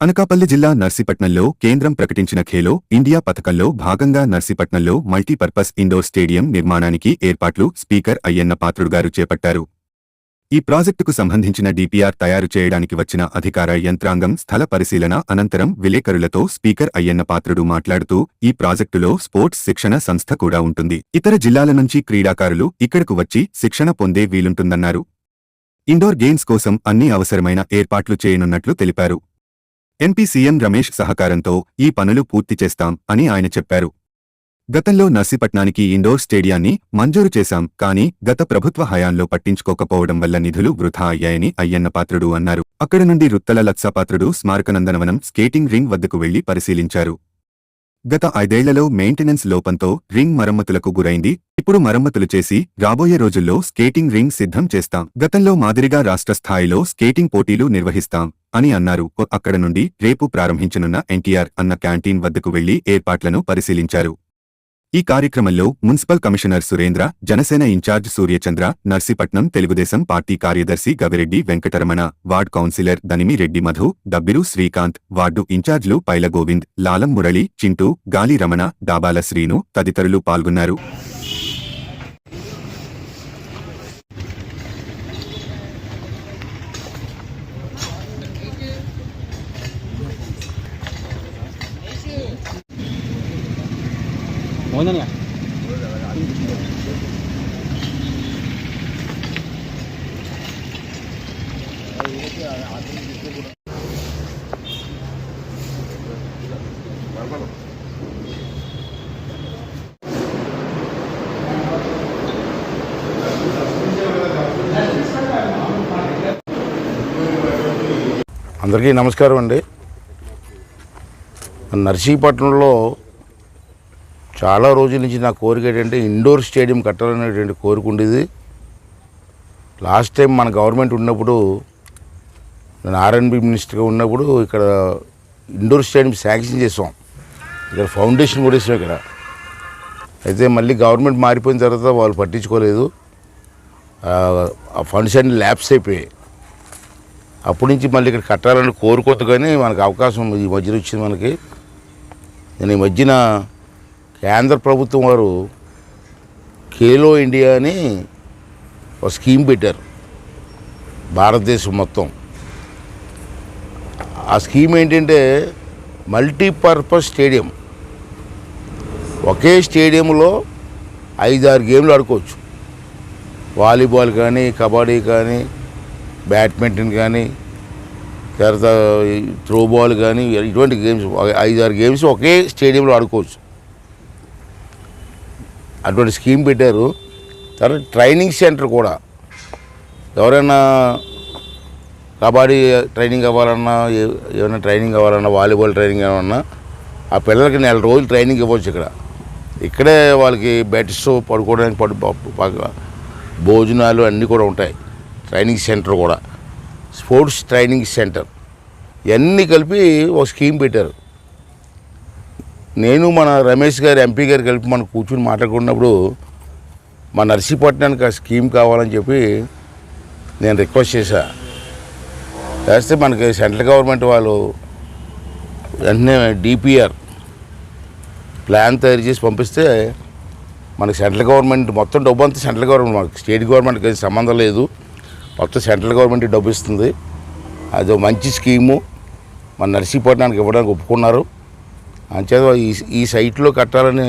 అనకాపల్లి జిల్లా నర్సీపట్నంలో కేంద్రం ప్రకటించిన ఖేలో ఇండియా పథకంలో భాగంగా నర్సీపట్నంలో మల్టీపర్పస్ ఇండోర్ స్టేడియం నిర్మాణానికి ఏర్పాట్లు స్పీకర్ అయ్యన్న పాత్రుడు గారు చేపట్టారు. ఈ ప్రాజెక్టుకు సంబంధించిన డిపిఆర్ తయారు చేయడానికి వచ్చిన అధికార యంత్రాంగం స్థల పరిశీలన అనంతరం విలేకరులతో స్పీకర్ అయ్యన్న పాత్రుడు మాట్లాడుతూ ఈ ప్రాజెక్టులో స్పోర్ట్స్ శిక్షణ సంస్థ కూడా ఉంటుంది. ఇతర జిల్లాల నుంచి క్రీడాకారులు ఇక్కడకు వచ్చి శిక్షణ పొందే వీలుంటుందన్నారు. ఇండోర్ గేమ్స్ కోసం అన్ని అవసరమైన ఏర్పాట్లు చేయనున్నట్లు తెలిపారు. ఎంపీ సీఎం రమేష్ సహకారంతో ఈ పనులు పూర్తి చేస్తాం అని ఆయన చెప్పారు. గతంలో నర్సీపట్నానికి ఇండోర్ స్టేడియాన్ని మంజూరు చేశాం కానీ గత ప్రభుత్వ హయాంలో పట్టించుకోకపోవడం వల్ల నిధులు వృధా అయ్యాయని అయ్యన్న పాత్రుడు అన్నారు. అక్కడ నుండి రుత్తల లత్సపాత్రుడు స్మారకనందనవనం స్కేటింగ్ రింగ్ వద్దకు వెళ్ళి పరిశీలించారు. గత ఐదేళ్ళలో మెయింటెనెన్స్ లోపంతో రింగ్ మరమ్మతులకు గురైంది. ఇప్పుడు మరమ్మతులు చేసి రాబోయే రోజుల్లో స్కేటింగ్ రింగ్ సిద్ధం చేస్తాం. గతంలో మాదిరిగా రాష్ట్ర స్థాయిలో స్కేటింగ్ పోటీలు నిర్వహిస్తాం. అని అన్నారు. అక్కడ నుండి రేపు ప్రారంభించనున్న ఎన్టీఆర్ అన్న క్యాంటీన్ వద్దకు వెళ్ళి ఏర్పాట్లను పరిశీలించారు. ఈ కార్యక్రమంలో municipal commissioner Surendra Janasena in charge Suryachandra Narsipatnam Telugu Desam party కార్యదర్శి Gavireddy Venkataramana ward councillor Danimireddy Madhu Dabbiru Srikanth ward ఇన్ఛార్జ్లు Paila Govind Lalam Murali Chintu Gali Ramana డాబాల Srinu తదితరులు పాల్గొన్నారు. మోదనియా అందరికీ నమస్కారం అండి. నర్సీపట్నంలో చాలా రోజుల నుంచి నా కోరిక ఏంటంటే ఇండోర్ స్టేడియం కట్టాలనేటువంటి కోరిక ఉండేది. లాస్ట్ టైం మన గవర్నమెంట్ ఉన్నప్పుడు నేను ఆర్ఎన్బి మినిస్టర్గా ఉన్నప్పుడు ఇక్కడ ఇండోర్ స్టేడియం శాంక్షన్ చేసాం. ఇక్కడ ఫౌండేషన్ కూడా వేసాం ఇక్కడ. అయితే మళ్ళీ గవర్నమెంట్ మారిపోయిన తర్వాత వాళ్ళు పట్టించుకోలేదు. ఆ, ఫండ్స్ అన్ని ల్యాబ్స్ అయిపోయాయి. అప్పటి నుంచి మళ్ళీ ఇక్కడ కట్టాలని కోరుకోవద్దు కానీ మనకు అవకాశం ఈ మధ్యన వచ్చింది మనకి. నేను ఈ మధ్యన కేంద్ర ప్రభుత్వం వారు ఖేలో ఇండియా అని ఒక స్కీమ్ పెట్టారు. భారతదేశం మొత్తం. ఆ స్కీమ్ ఏంటంటే మల్టీపర్పస్ స్టేడియం. ఒకే స్టేడియంలో ఐదారు గేమ్లు ఆడుకోవచ్చు. వాలీబాల్ కానీ కబడ్డీ కానీ బ్యాడ్మింటన్ కానీ తర్వాత త్రోబాల్ కానీ ఇటువంటి గేమ్స్ ఐదారు గేమ్స్ ఒకే స్టేడియంలో ఆడుకోవచ్చు. అటువంటి స్కీమ్ పెట్టారు. తర్వాత ట్రైనింగ్ సెంటర్ కూడా. ఎవరైనా కబడ్డీ ట్రైనింగ్ అవ్వాలన్నా ఏమైనా ట్రైనింగ్ కావాలన్నా వాలీబాల్ ట్రైనింగ్ కావాలన్నా ఆ పిల్లలకి నెల రోజులు ట్రైనింగ్ ఇవ్వచ్చు ఇక్కడ. ఇక్కడే వాళ్ళకి బెడ్స్ పడుకోవడానికి పడు భోజనాలు అన్నీ కూడా ఉంటాయి. ట్రైనింగ్ సెంటర్ కూడా. Sports training centre. ఇవన్నీ కలిపి ఒక స్కీమ్ పెట్టారు. నేను మన రమేష్ గారు ఎంపీ గారు కలిపి మనం కూర్చుని మాట్లాడుకున్నప్పుడు మా నర్సీపట్నానికి ఆ స్కీమ్ కావాలని చెప్పి నేను రిక్వెస్ట్ చేశా. చేస్తే మనకి సెంట్రల్ గవర్నమెంట్ వాళ్ళు వెంటనే డిపిఆర్ ప్లాన్ తయారు చేసి పంపిస్తే మనకి సెంట్రల్ గవర్నమెంట్ మొత్తం డబ్బు అంతా సెంట్రల్ గవర్నమెంట్ మనకి స్టేట్ గవర్నమెంట్కి సంబంధం లేదు. మొత్తం సెంట్రల్ గవర్నమెంట్ డబ్బు ఇస్తుంది. అది మంచి స్కీము. మన నర్సీపట్నానికి ఇవ్వడానికి ఒప్పుకున్నారు. అంచేత ఈ ఈ సైట్లో కట్టాలని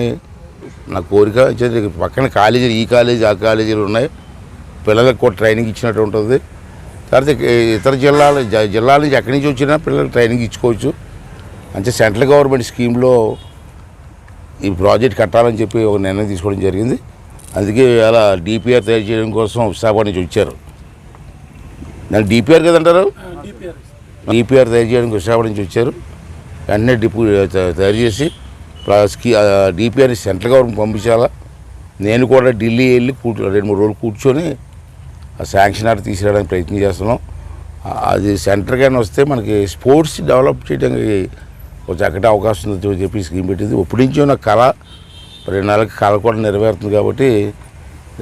నా కోరిక అంచేత పక్కన కాలేజీలు ఈ కాలేజీ ఆ కాలేజీలు ఉన్నాయి. పిల్లలకు కూడా ట్రైనింగ్ ఇచ్చినట్టు ఉంటుంది. తర్వాత ఇతర జిల్లాల జిల్లాల నుంచి ఎక్కడి నుంచి వచ్చినా పిల్లలకు ట్రైనింగ్ ఇచ్చుకోవచ్చు. అంటే సెంట్రల్ గవర్నమెంట్ స్కీమ్లో ఈ ప్రాజెక్ట్ కట్టాలని చెప్పి ఒక నిర్ణయం తీసుకోవడం జరిగింది. అందుకే అలా డిపిఆర్ తయారు చేయడం కోసం విశాఖపట్నం నుంచి వచ్చారు. నేను డిపిఆర్ కదంటారు? డిపిఆర్ తయారు చేయడానికి విశాఖపట్నం నుంచి వచ్చారు. వెంటనే డిపు తయారు చేసి స్కీ డిపిఆర్ని సెంట్రల్ గవర్నమెంట్ పంపించాలా. నేను కూడా ఢిల్లీ వెళ్ళి కూర్చో రెండు మూడు రోజులు కూర్చొని ఆ శాంక్షన్ ఆర్డర్ తీసుకురావడానికి ప్రయత్నం చేస్తున్నాం. అది సెంటర్ కానీ వస్తే మనకి స్పోర్ట్స్ డెవలప్ చేయడానికి ఒక చక్కటి అవకాశం ఉందని చెప్పి స్కీమ్ పెట్టింది. ఇప్పటి నుంచి ఉన్న కళ రెండు నెలలకి కళ కూడా నెరవేరుతుంది కాబట్టి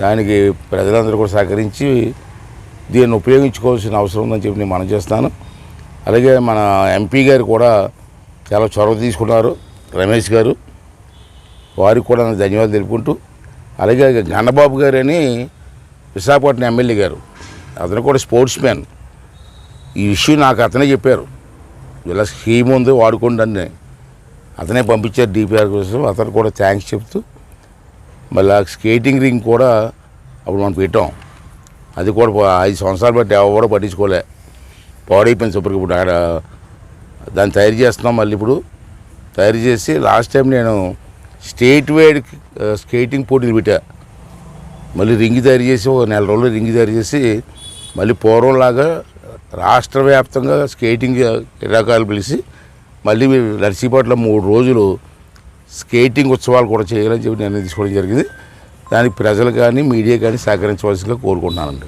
దానికి ప్రజలందరూ కూడా సహకరించి దీన్ని ఉపయోగించుకోవాల్సిన అవసరం ఉందని చెప్పి నేను మనం చేస్తాను అలాగే మన ఎంపీ గారు కూడా చాలా చొరవ తీసుకున్నారు. రమేష్ గారు వారికి కూడా ధన్యవాదాలు తెలుపుకుంటూ అలాగే గన్నబాబు గారు అని విశాఖపట్నం ఎమ్మెల్యే గారు అతను కూడా స్పోర్ట్స్ మ్యాన్. ఈ విషయం నాకు అతనే చెప్పారు. ఇలా స్కీమ్ ఉంది వాడుకోండి అని. అతనే పంపించారు డిపిఆర్ కోసం అతను కూడా థ్యాంక్స్ చెప్తూ మళ్ళీ స్కేటింగ్ రింగ్ కూడా అప్పుడు మనం పెట్టాం. అది కూడా ఐదు సంవత్సరాలు బట్టి ఎవరు పట్టించుకోలే. పాడైపోయింది సూపర్కి ఇప్పుడు ఆడ దాన్ని తయారు చేస్తున్నాం మళ్ళీ ఇప్పుడు. తయారు చేసి లాస్ట్ టైం నేను స్టేట్ వైడ్ స్కేటింగ్ పోటీలు పెట్టా. మళ్ళీ రింగ్ తయారు చేసి ఒక నెల రోజులు రింగ్ తయారు చేసి మళ్ళీ పూర్వంలాగా రాష్ట్ర వ్యాప్తంగా స్కేటింగ్ uh, క్రీడాకారులు పిలిచి మళ్ళీ నర్సీపట్నం మూడు రోజులు స్కేటింగ్ ఉత్సవాలు కూడా చేయాలని చెప్పి నిర్ణయం తీసుకోవడం జరిగింది. దానికి ప్రజలు కానీ మీడియా కానీ సహకరించవలసిందిగా కోరుకుంటున్నానండి.